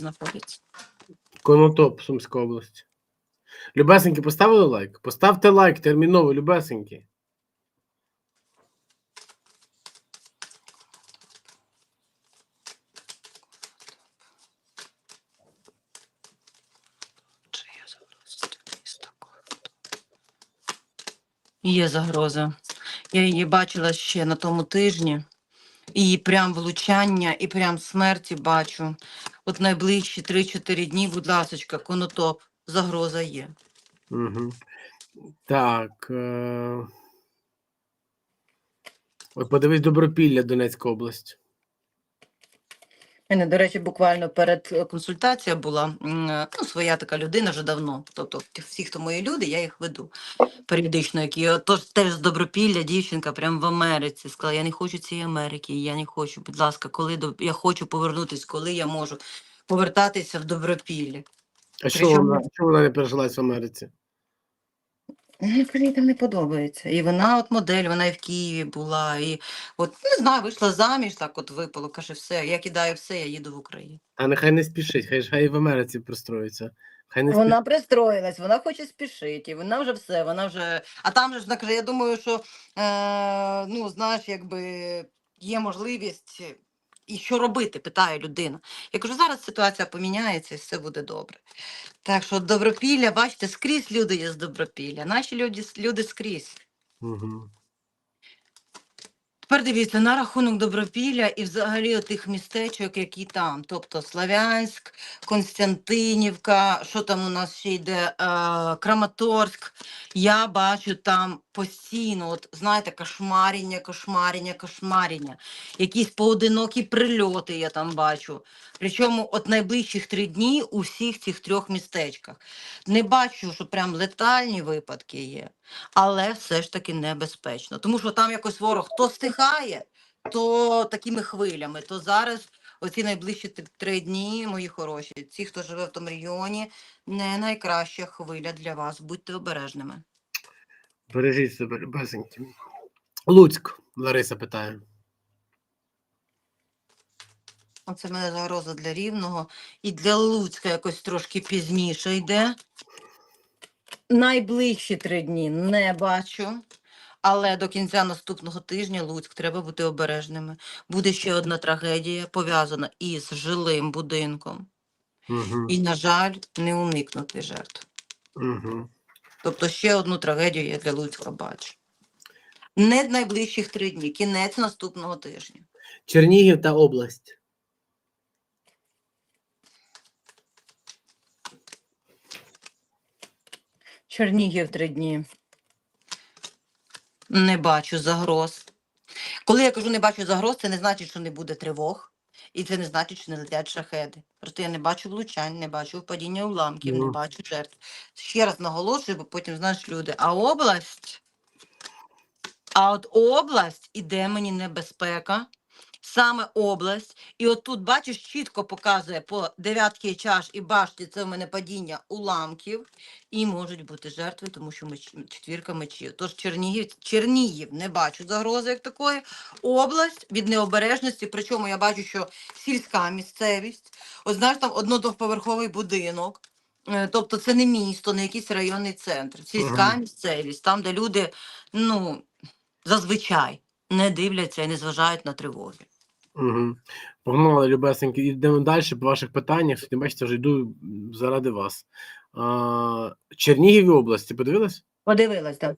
знаходиться. Конотоп, Сумська область. Любесеньки, поставили лайк? Поставте лайк терміново, любесеньки. Є загроза. Я її бачила ще на тому тижні. І прям влучання, і прям смерті бачу. От найближчі 3-4 дні, будь ласочка, конотоп, загроза є. Угу. Так. Е... Подивись Добропілля, Донецька область. Мене, до речі, буквально перед е, консультація була е, ну, своя така людина вже давно. Тобто, всі, хто мої люди, я їх веду періодично. Які отож теж з добропілля дівчинка прямо в Америці сказала: я не хочу цієї Америки, я не хочу. Будь ласка, коли до я хочу повернутися, коли я можу повертатися в добропілля. А що Причому- вона, що вона не пережилась в Америці? Мені там не подобається. І вона от модель, вона і в Києві була, і от не знаю, вийшла заміж, так от випало, каже, все, я кидаю все, я їду в Україну. А нехай не спішить, хай ж хай в Америці пристроїться. Хай не Вона пристроїлась, вона хоче спішити, і вона вже все, вона вже. А там же ж каже, я думаю, що е, ну, знаєш, якби є можливість. І що робити, питає людина. Я кажу, зараз ситуація поміняється і все буде добре. Так що добропілля, бачите, скрізь люди є з добропілля. Наші люди, люди скрізь. Угу. Тепер дивіться на рахунок Добропілля і взагалі тих містечок, які там. Тобто Славянськ, Константинівка, що там у нас ще йде, е, Краматорськ. Я бачу там постійно, от знаєте, кошмарення, кошмарення, кошмарення. Якісь поодинокі прильоти я там бачу. Причому от найближчих три дні у всіх цих трьох містечках. Не бачу, що прям летальні випадки є але все ж таки небезпечно. Тому що там якось ворог то стихає, то такими хвилями. То зараз, оці найближчі три- три дні, мої хороші, ці, хто живе в тому регіоні, не найкраща хвиля для вас. Будьте обережними. Бережіть себе, любесеньки. Луцьк, Лариса питає. Оце в мене загроза для рівного. І для Луцька якось трошки пізніше йде. Найближчі три дні не бачу. Але до кінця наступного тижня Луцьк треба бути обережними. Буде ще одна трагедія, пов'язана із жилим будинком. Угу. І, на жаль, не уникнути жертв. Угу. Тобто ще одну трагедію я для Луцька бачу. Не найближчих три дні, кінець наступного тижня. Чернігів та область. Чернігів три дні. Не бачу загроз. Коли я кажу не бачу загроз, це не значить, що не буде тривог, і це не значить, що не летять шахеди. Просто я не бачу влучань, не бачу впадіння уламків, не Ну. бачу жертв. Ще раз наголошую, бо потім знаєш люди. А область, а от область іде мені небезпека. Саме область, і от тут, бачиш, чітко показує по дев'ятки чаш і башті, це в мене падіння уламків, і можуть бути жертви, тому що меч, четвірка мечів. Тож Чернігів, Чернігів не бачу загрози як такої. Область від необережності, причому я бачу, що сільська місцевість, от знаєш, там однодвоповерховий будинок. е, Тобто це не місто, не якийсь районний центр. Сільська місцевість, там, де люди ну, зазвичай не дивляться і не зважають на тривоги. Угу. Погнали, любесеньки. Йдемо далі по ваших питаннях. Не бачите, вже йду заради вас. А, Чернігів області, подивилась? Подивилась, так.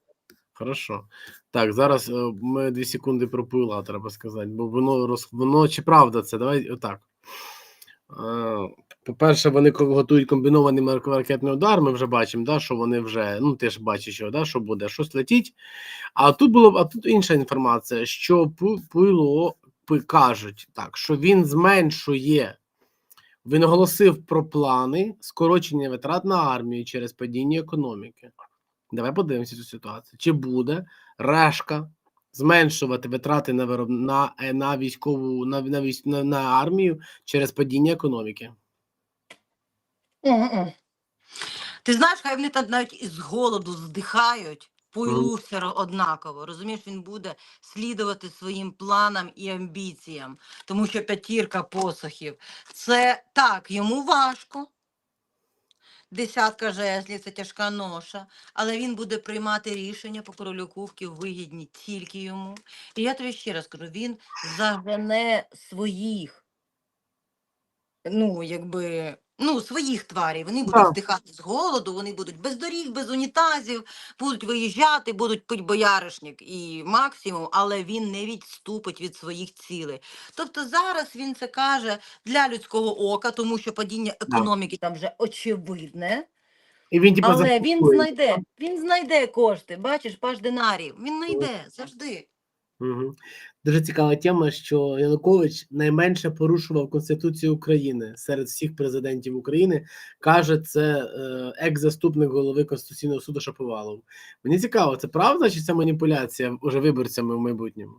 Хорошо. Так, зараз е, ми дві секунди пропила, треба сказати, бо воно роз... воно чи правда це? Давай отак. По-перше, вони готують комбінований ракетний удар. Ми вже бачимо, да, що вони вже, ну ти ж бачиш, що, да, що буде, щось летить. А тут було а тут інша інформація, що Пу- Пуйло кажуть так, що він зменшує. Він оголосив про плани скорочення витрат на армію через падіння економіки. Давай подивимося цю ситуацію. Чи буде решка зменшувати витрати на вироб... на, е, на військову на, на, військ... на, на армію через падіння економіки? Ти знаєш, хай вони там навіть із голоду здихають, по ілу все ро- однаково. Розумієш, він буде слідувати своїм планам і амбіціям, тому що п'ятірка посохів це так, йому важко. Десятка жезлів це тяжка ноша, але він буде приймати рішення по королю кубків вигідні тільки йому. І я тобі ще раз кажу: він загне своїх, ну, якби, ну, своїх тварів. Вони будуть Так. здихати з голоду, вони будуть без доріг, без унітазів, будуть виїжджати, будуть пить бояришник і максимум, але він не відступить від своїх цілей. Тобто зараз він це каже для людського ока, тому що падіння економіки там вже очевидне. І він, типу, Але він знайде, він знайде кошти. Бачиш, паш динарів. Він знайде завжди. Угу. Дуже цікава тема, що Янукович найменше порушував Конституцію України серед всіх президентів України. Каже, це е, екс-заступник голови Конституційного суду Шаповалов. Мені цікаво, це правда чи це маніпуляція уже виборцями в майбутньому?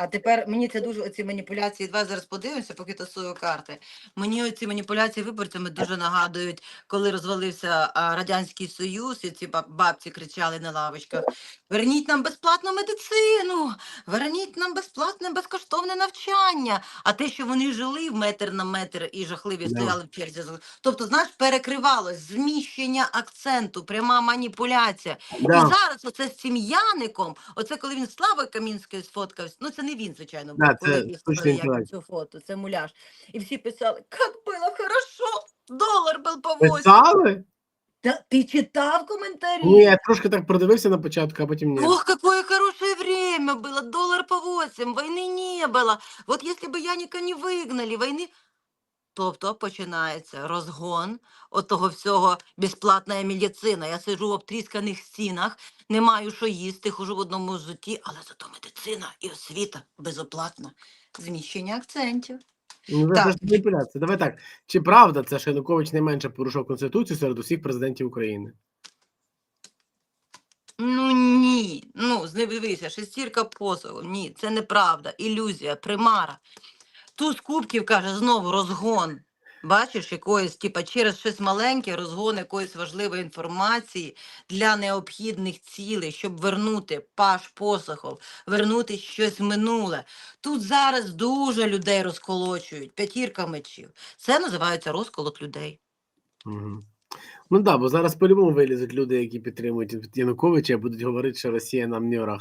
А тепер мені це дуже оці маніпуляції. Давай зараз подивимося, поки тасую карти. Мені оці маніпуляції виборцями дуже нагадують, коли розвалився а, радянський союз, і ці бабці кричали на лавочках: Верніть нам безплатну медицину, верніть нам безплатне безкоштовне навчання. А те, що вони жили в метр на метр і жахливі Да. стояли в черзі. Тобто, знаєш, перекривалось зміщення акценту, пряма маніпуляція. І зараз оце з цим Яником, оце коли він з Славою Камінською сфоткався, ну це не він, звичайно, був, Да, коли це виставили штучний як інтелект. цю фото, це муляж. І всі писали, як було хорошо, долар був по 8. Писали? Та, ти читав коментарі? Ні, я трошки так продивився на початку, а потім ні. Ох, какое хорошее время было, доллар по 8, войны не было. Вот если бы Яника не вигнали, війни. Тобто починається розгон от того всього безплатна медицина. Я сиджу в обтрісканих стінах, не маю що їсти, хожу в одному житті, але зато медицина і освіта безоплатна. Зміщення акцентів. Ну, це Так. маніпуляція. Давай так. Чи правда це, що Янукович найменше порушував Конституцію серед усіх президентів України? Ну ні. Ну, дивися, шестірка посоху. Ні, це неправда. Ілюзія, примара. Туз кубків каже знову розгон. Бачиш, якоїсь, типа, через щось маленьке, розгон якоїсь важливої інформації для необхідних цілей, щоб вернути паш посохов, вернути щось минуле. Тут зараз дуже людей розколочують, п'ятірка мечів. Це називається розколот людей. Угу. Ну так, да, бо зараз по-любому вилізуть люди, які підтримують Януковича, будуть говорити, що Росія нам не.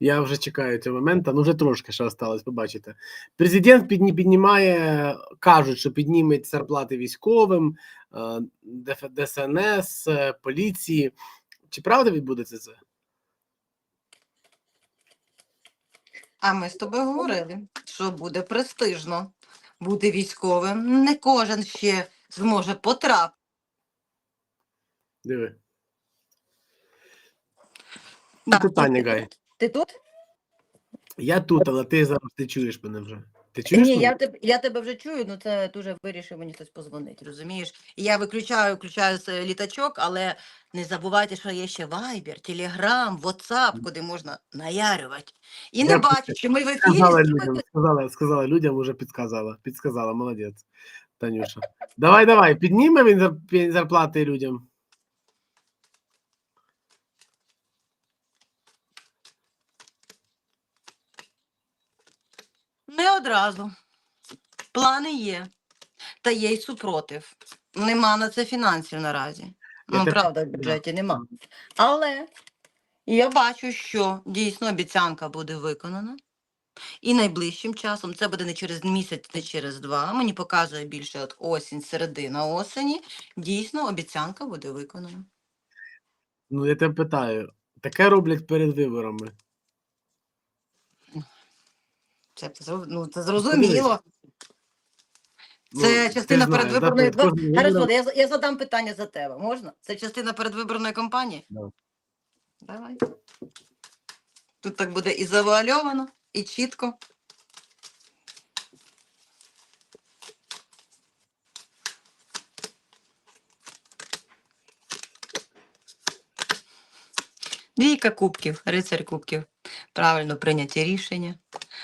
Я вже чекаю цього моменту, ну вже трошки ще осталось, побачите. Президент піднімає, кажуть, що підніметь зарплати військовим, е, ДСНС, е, поліції. Чи правда відбудеться це? А ми з тобою говорили, що буде престижно бути військовим. Не кожен ще зможе потрапити. Диви. Ну, питання, Гай. Ти тут? Я тут, але ти зараз ти чуєш мене вже. Ти чуєш? Ні, мене? я тебе, я тебе вже чую, ну це дуже вирішив мені хтось позвонити, розумієш? І я виключаю, включаю с- літачок, але не забувайте, що є ще Viber, Telegram, WhatsApp, куди можна наярювати. І не Я бачить, що ми в ефірі. Сказала людям, сказала, сказала людям, уже підказала. Підказала, молодець. Танюша. Давай, давай, підніме він зар- зарплати людям. Не одразу. Плани є. Та є й супротив. Нема на це фінансів наразі. Ну, правда, в бюджеті нема. Але я бачу, що дійсно обіцянка буде виконана. І найближчим часом це буде не через місяць, не через два. Мені показує більше от осінь, середина осені. Дійсно, обіцянка буде виконана. Ну, я тебе питаю, таке роблять перед виборами. Це, ну, це зрозуміло. Ну, Це ти частина знаєш, передвиборної. да, перед Хорошо, я, я задам питання за тебе. Можна? Це частина передвиборної кампанії? Да. Давай. Тут так буде і завуальовано, і чітко. Двійка кубків, рицарь кубків. Правильно прийняті рішення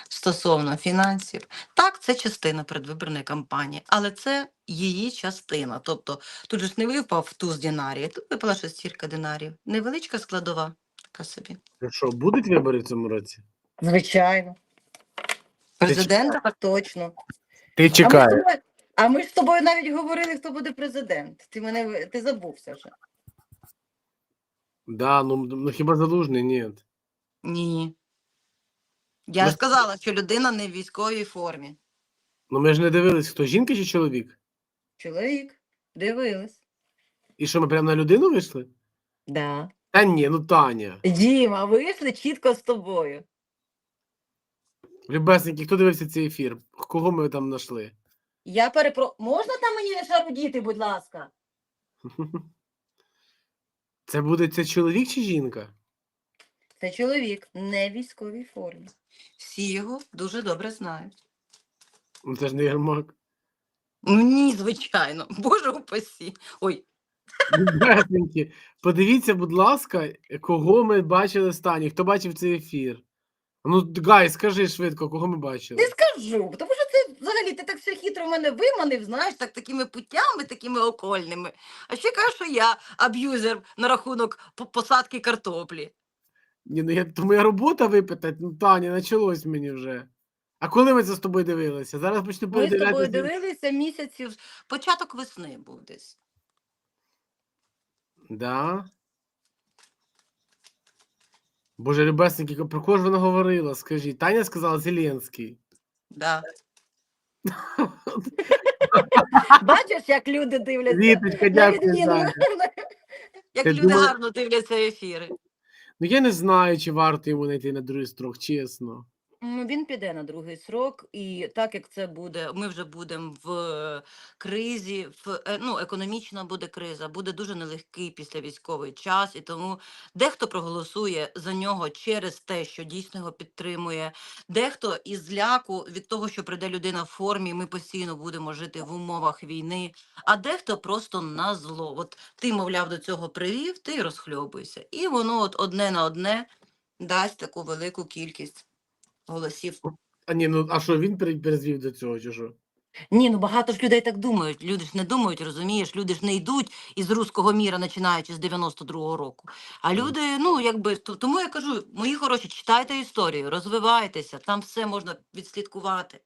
стосовно фінансів. Так, це частина передвиборної кампанії, але це її частина. Тобто тут же ж не випав туз динарії, тут випала шестірка динарів. Невеличка складова, Така собі. Ну що, будуть вибори в цьому році? Звичайно. Президента так точно. Ти чекаєш. а ми ж з тобою навіть говорили, хто буде президент. Ти мене ти забувся вже. Да, ну, ну хіба залужний? Ні. Ні. Я Ми- сказала, що людина не в військовій формі. Ну ми ж не дивились, хто жінка чи чоловік? Чоловік, дивились. І що, ми прямо на людину вийшли? Да. Та ні, ну Таня. Діма, вийшли чітко з тобою. Любесненький, хто дивився цей ефір? Кого ми там знайшли? Я перепро... Можна там мені не шарудіти, будь ласка? Це буде це чоловік чи жінка? Це чоловік не в військовій формі. Всі його дуже добре знають. Ну це ж не Єрмак. Ні, звичайно. Боже упасі. Ой, Любесненькі, подивіться, будь ласка, кого ми бачили останній. Хто бачив цей ефір? Ну, Гай, скажи швидко, кого ми бачили. не скажу, тому що це взагалі ти так все хитро мене виманив, знаєш, так такими путями, такими окольними. А ще кажеш, що я аб'юзер на рахунок по- посадки картоплі. Ні, ну я, то моя робота випитати, ну Таня, почалось мені вже. А коли ми це з тобою дивилися? Зараз почну Ми з тобою дивилися місяців, початок весни був десь. Да. Боже, любесненький, про кого ж вона говорила? Скажіть. Таня сказала Зеленський. Да. Бачиш, як люди дивляться. Віточка, на дякую, відміну- Таня. Як Ти люди гарно дивляться ефіри. Ну я не знаю, чи варто йому знайти на другий строк, чесно. Ну, він піде на другий срок, і так як це буде, ми вже будемо в кризі, в е, ну, економічна буде криза, буде дуже нелегкий післявійськовий час, і тому дехто проголосує за нього через те, що дійсно його підтримує. Дехто із зляку від того, що прийде людина в формі, ми постійно будемо жити в умовах війни. А дехто просто на зло. От ти, мовляв, до цього привів, ти розхльобуйся. І воно от одне на одне дасть таку велику кількість голосів. А ні, ну а що він перезвів до цього, чи що? Ні, ну багато ж людей так думають. Люди ж не думають, розумієш, люди ж не йдуть із руського міра, починаючи з 92-го року. А люди, ну якби то- тому я кажу, мої хороші, читайте історію, розвивайтеся, там все можна відслідкувати.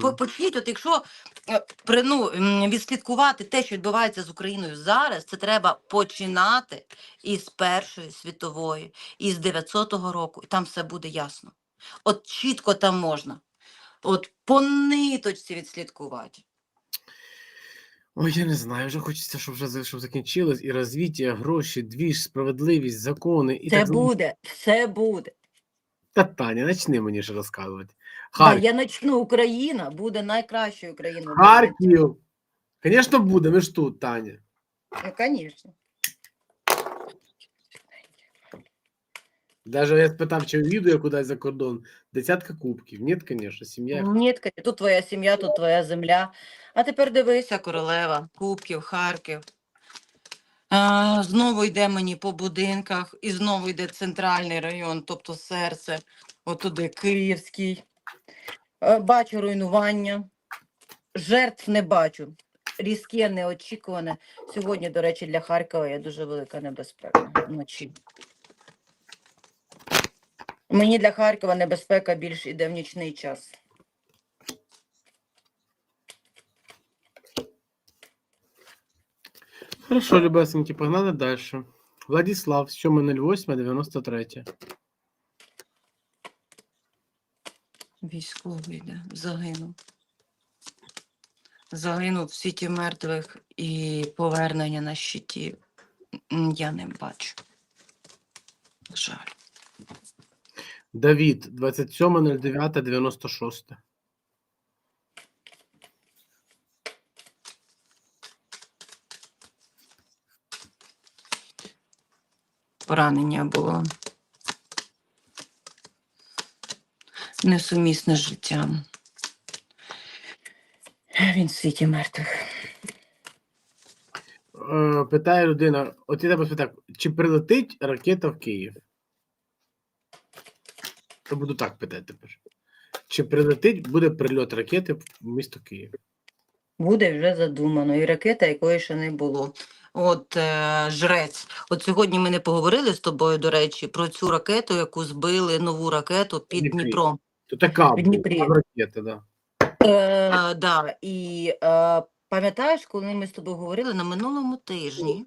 По- Почніть, от якщо е, при, ну, відслідкувати те, що відбувається з Україною зараз, це треба починати із Першої світової, із 900-го року, і там все буде ясно. От чітко там можна. От по ниточці відслідкувати. Ой, я не знаю, вже хочеться, щоб вже щоб закінчилось і розвіття, гроші, двіж, справедливість, закони і Це так буде, все буде. Та Таня, почни мені ж розказувати. Да, Харків. я начну, Україна буде найкращою країною. Харків. Звісно, буде, ми ж тут, Таня. Ну, звісно. Даже я спитав, чи їду я кудись за кордон. Десятка кубків. Ні, звісно, сім'я. Ні, Катя, тут твоя сім'я, тут твоя земля. А тепер дивися, королева, Кубків, Харків. А, знову йде мені по будинках, і знову йде центральний район, тобто серце, отуди Київський. Е, Бачу руйнування, жертв не бачу. Різке, неочікуване. Сьогодні, до речі, для Харкова є дуже велика небезпека вночі. Мені для Харкова небезпека більш іде в нічний час. Хорошо, любесенькі, погнали далі. Владислав, 7.08.93. Військовий йде, загинув. Загинув в світі мертвих і повернення на щиті я не бачу. Жаль. Давід, 27.09.96. Поранення було несумісне з життям. Він в світі мертвих. Е, питає людина: от я тебе спитав, чи прилетить ракета в Київ? Я буду так питати тепер. Чи прилетить, буде прильот ракети в місто Київ? Буде вже задумано, і ракета, якої ще не було. От е, жрець. От сьогодні ми не поговорили з тобою, до речі, про цю ракету, яку збили нову ракету під Дніпрі. Дніпром. То така В Дніпрі. була ракета, да. Е, да, і е, пам'ятаєш, коли ми з тобою говорили на минулому тижні,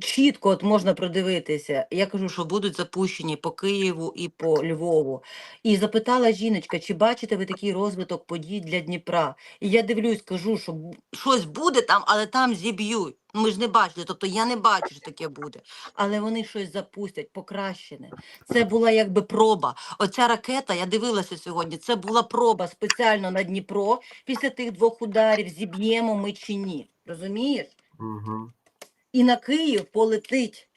чітко от можна продивитися. Я кажу, що будуть запущені по Києву і по Львову. І запитала жіночка, чи бачите ви такий розвиток подій для Дніпра? І я дивлюсь, кажу, що щось буде там, але там зіб'ють. Ну, Ми ж не бачили, тобто я не бачу, що таке буде. Але вони щось запустять, покращене. Це була якби проба. Оця ракета, я дивилася сьогодні, це була проба спеціально на Дніпро. Після тих двох ударів зіб'ємо ми чи ні. Розумієш? Угу. І на Київ полетить.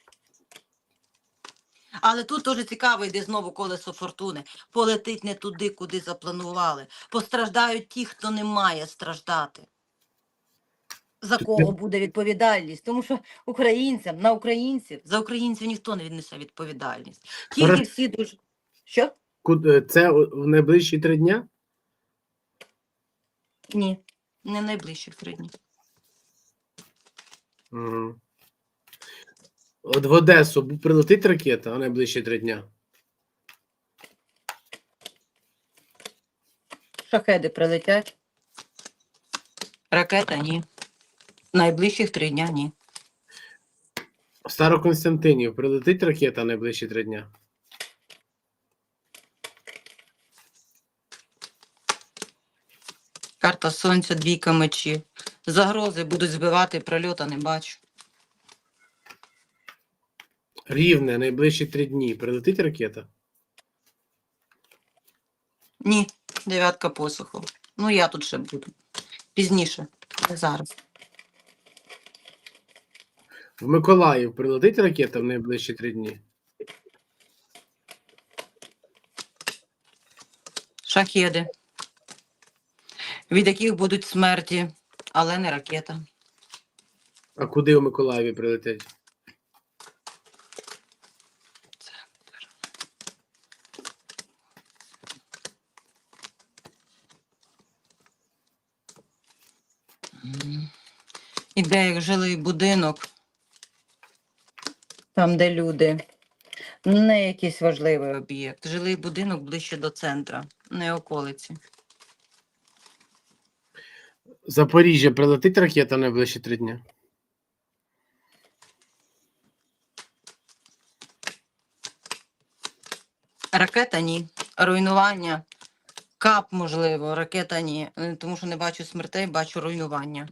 Але тут дуже цікаво йде знову колесо фортуни. Полетить не туди, куди запланували. Постраждають ті, хто не має страждати. За кого буде відповідальність? Тому що українцям, на українців, за українців ніхто не віднесе відповідальність. Тільки всі дуже. Що? Куди це в найближчі три дня? Ні, не найближчих три дні. Угу. От в Одесу прилетить ракета в найближчі три дня. Шахеди прилетять. Ракета ні. Найближчих три дня ні. В Староконстантинів прилетить ракета найближчі три дня. Карта сонця, двійка мечів. Загрози будуть збивати, прольота не бачу. Рівне найближчі три дні. Прилетить ракета? Ні, дев'ятка посуху. Ну я тут ще буду. Пізніше, не зараз. В Миколаїв прилетить ракета в найближчі три дні. Шахеди. Від яких будуть смерті, але не ракета. А куди у Миколаєві прилетять? Іде як жилий будинок, там, де люди. Не якийсь важливий об'єкт. Жилий будинок ближче до центра, не околиці. Запоріжжя прилетить ракета найближчі три дні. Ракета ні. Руйнування. Кап, можливо, ракета ні. Е, Тому що не бачу смертей, бачу руйнування.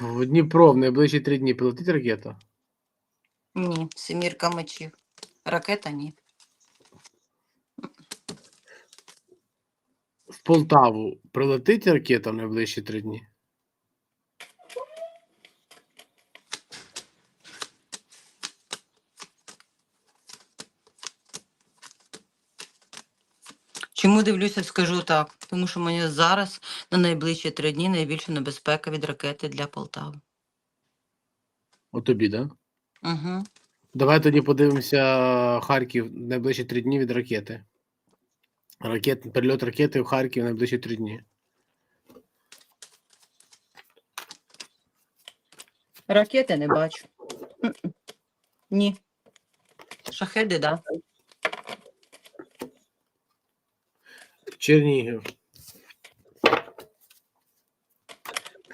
В Дніпро в найближчі три дні прилетить ракета. Ні, сімірка мечів. Ракета ні. В Полтаву прилетить ракета в найближчі три дні. Чому дивлюся, скажу так. Тому що мені зараз на найближчі три дні найбільша небезпека від ракети для Полтави. От тобі, да? Угу. Давай тоді подивимося Харків найближчі три дні від ракети. Ракет, перельот ракети в Харків найближчі три дні. Ракети не бачу. Ні. Шахеди, так. Да. Чернігів.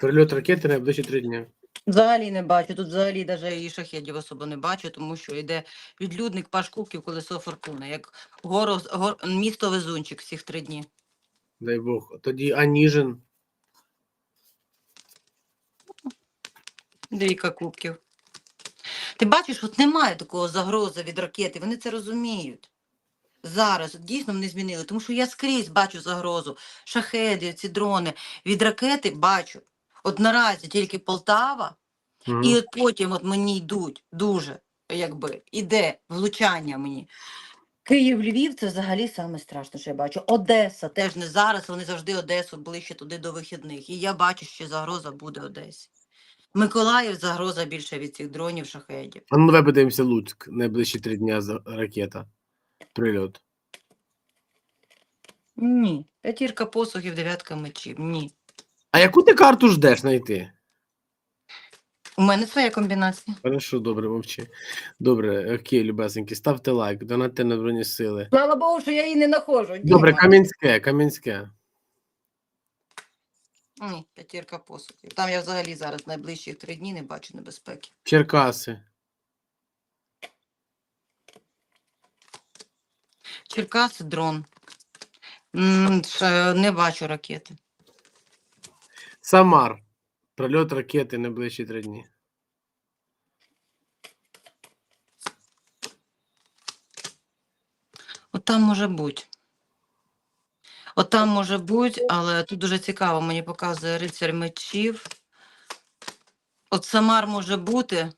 Перельот ракети найближчі три дні. Взагалі не бачу. Тут взагалі навіть і шахедів особо не бачу, тому що йде відлюдник Паш Кубків, колесо фортуни, як горо, гор, місто Везунчик всіх три дні. Дай Бог. Тоді Аніжин. Двійка кубків. Ти бачиш, от немає такого загрози від ракети, вони це розуміють. Зараз дійсно вони змінили, тому що я скрізь бачу загрозу. Шахеди, ці дрони. Від ракети бачу. От наразі тільки Полтава, Мгм. і от потім от мені йдуть дуже, якби, іде влучання мені. Київ, Львів це взагалі саме страшне, що я бачу. Одеса теж не зараз, вони завжди Одесу ближче туди до вихідних. І я бачу, що загроза буде Одесі. Миколаїв загроза більше від цих дронів, шахедів. А ну давай подивимося Луцьк. Найближчі три дня за ракета. Прильот. Ні. П'ятірка посухів, дев'ятка мечів. Ні. А яку ти карту ждеш знайти? У мене своя комбінація. Хорошо, добре, мовчи. Добре, окей, любесенькі, ставте лайк, донатьте на Збройні сили. Слава Богу, що я її не знаходжу. Добре, Діма. Кам'янське, Кам'янське. Ні, п'ятірка посухів. Там я взагалі зараз найближчі три дні не бачу небезпеки. Черкаси. Черкаси дрон. Не бачу ракети. Самар. Прольот ракети найближчі три дні. От там може бути. От там може бути, але тут дуже цікаво, мені показує рицарь мечів. От Самар може бути.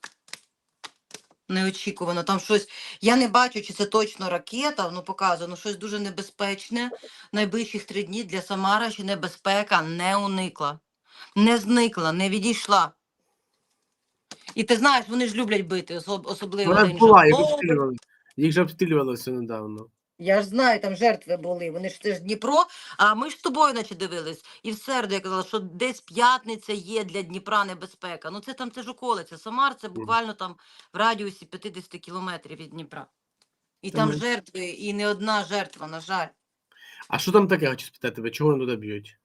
Неочікувано. Там щось. Я не бачу, чи це точно ракета, ну показано, щось дуже небезпечне. Найближчих три дні для Самара ще небезпека не уникла, не зникла, не відійшла. І ти знаєш, вони ж люблять бити, особ- особливо Вона була, їх обстрілювали. Їх же обстрілювали все недавно. Я ж знаю, там жертви були. Вони ж це ж Дніпро. А ми ж з тобою наче дивились. І в середу я казала, що десь п'ятниця є для Дніпра небезпека. Ну це там це ж околиця. Самар це буквально там в радіусі 50 кілометрів від Дніпра. І там жертви, і не одна жертва, на жаль. А що там таке, хочу спитати тебе, чого вони туди б'ють?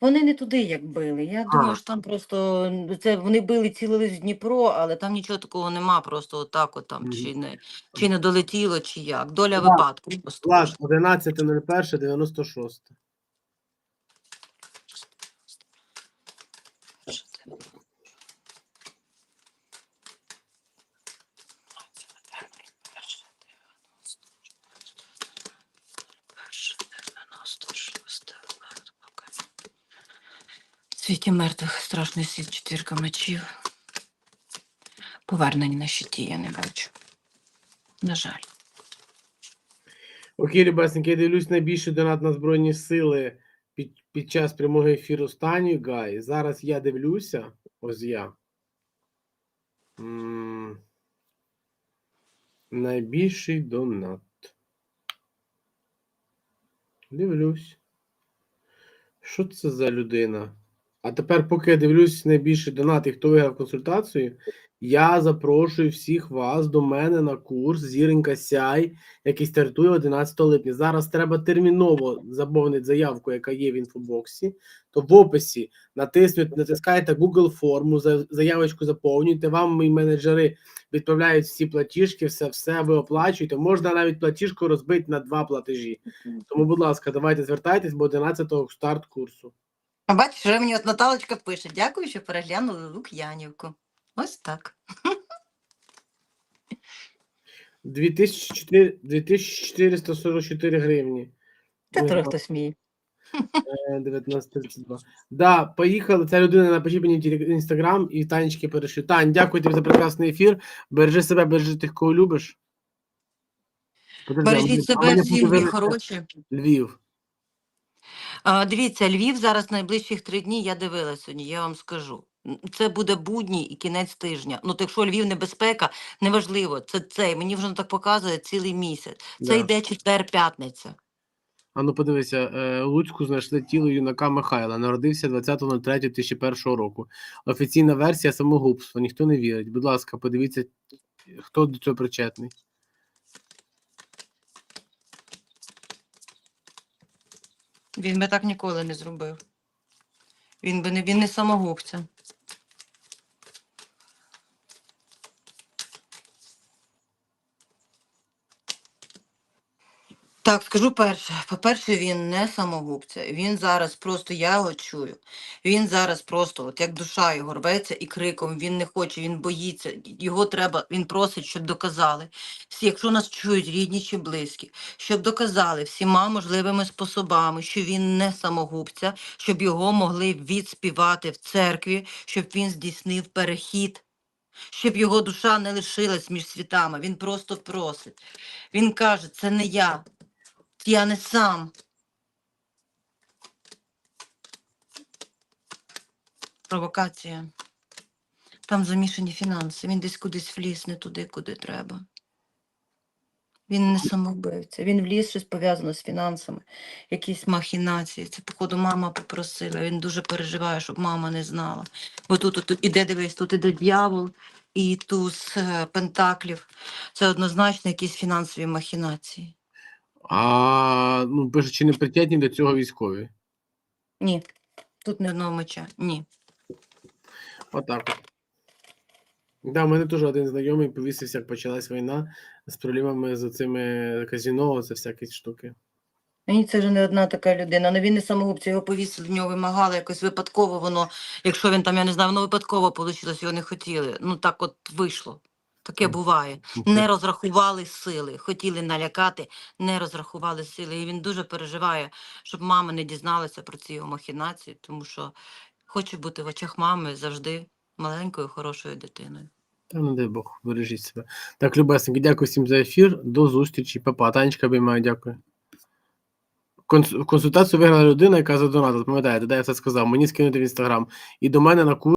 Вони не туди як били. Я думаю, що там просто м, це вони били, цілились в Дніпро, але там нічого такого нема. Просто отак, от там чи не чи не долетіло, чи як. Доля випадку. Просто Влад, кожен. 11.01.96. світі мертвих страшний світ четвірка мечів. Повернень на щиті я не бачу. На жаль. Окей, любесненьки, я дивлюсь найбільший донат на Збройні Сили під, під час прямого ефіру Станю Гай. Зараз я дивлюся. Ось я. М, Найбільший донат. Дивлюсь. Що це за людина? А тепер, поки я дивлюсь найбільший донат хто виграв консультацію, я запрошую всіх вас до мене на курс Зіронька Сяй який стартує 11 липня. Зараз треба терміново заповнити заявку, яка є в інфобоксі. То в описі натиснуть, натискаєте Google форму, заявочку заповнюєте. Вам мої менеджери відправляють всі платіжки, все, все ви оплачуєте. Можна навіть платіжку розбити на два платежі. Тому, будь ласка, давайте звертайтесь, бо 11-го старт курсу. Бачиш, вже мені от Наталочка пише: дякую, що переглянули Лук'янівку. Ось так. 2400 2444 гривні. Це Ой, трохи сміє. Е, 19.32. Да, поїхали. Ця людина напишіть мені в інстаграм і Танечки перешлю. Тань, дякую тобі за прекрасний ефір. Бережи себе, бережи тих, кого любиш. Подожди, а Бережіть себе всі ви хороші. Львів. Дивіться, Львів зараз найближчих три дні я дивилась сьогодні, я вам скажу. Це буде будній і кінець тижня. Ну, так якщо Львів небезпека, неважливо. Це цей. Мені вже так показує цілий місяць. Це Да. йде четвер-п'ятниця. А ну подивися, е, у Луцьку знайшли тіло юнака Михайла. Народився 20.03.2001 року. Офіційна версія самогубства. Ніхто не вірить. Будь ласка, подивіться, хто до цього причетний. Він би так ніколи не зробив. Він би не він не самогубця. Так, скажу перше. По-перше, він не самогубця. Він зараз просто, я його чую. Він зараз просто, от як душа його рветься і криком, він не хоче, він боїться. Його треба, він просить, щоб доказали. Всі, якщо нас чують рідні чи близькі, щоб доказали всіма можливими способами, що він не самогубця, щоб його могли відспівати в церкві, щоб він здійснив перехід, щоб його душа не лишилась між світами. Він просто просить. Він каже: це не я, я не сам. Провокація. Там замішані фінанси. Він десь кудись вліз, не туди, куди треба. Він не самовбивця. Він вліз щось пов'язано з фінансами, якісь махінації. Це, походу, мама попросила. Він дуже переживає, щоб мама не знала. Бо тут, тут іде, дивись, тут іде дьявол і туз е, пентаклів. Це однозначно якісь фінансові махінації. А ну пише, чи не притятні до цього військові? Ні, тут не одного меча. Ні. Отак. от. Да, у мене теж один знайомий повісився, як почалась війна з проблемами з цими казіно, це всякі штуки. Мені це вже не одна така людина. Ну він не самогубця, його повісили, в нього вимагали якось випадково воно, якщо він там, я не знаю, воно випадково вийшло, його не хотіли. Ну так от вийшло. Таке буває. Не розрахували сили, хотіли налякати, не розрахували сили. І він дуже переживає, щоб мама не дізналася про ці його махінації, тому що хоче бути в очах мами завжди маленькою, хорошою дитиною. Та не дай Бог, бережіть себе. Так, Любесеньки, дякую всім за ефір. До зустрічі. Папа. Танечка обіймаю, дякую. Консультацію виграла людина, яка задонатила. Пам'ятаєте, де я це сказав? Мені скинути в інстаграм. І до мене на курс.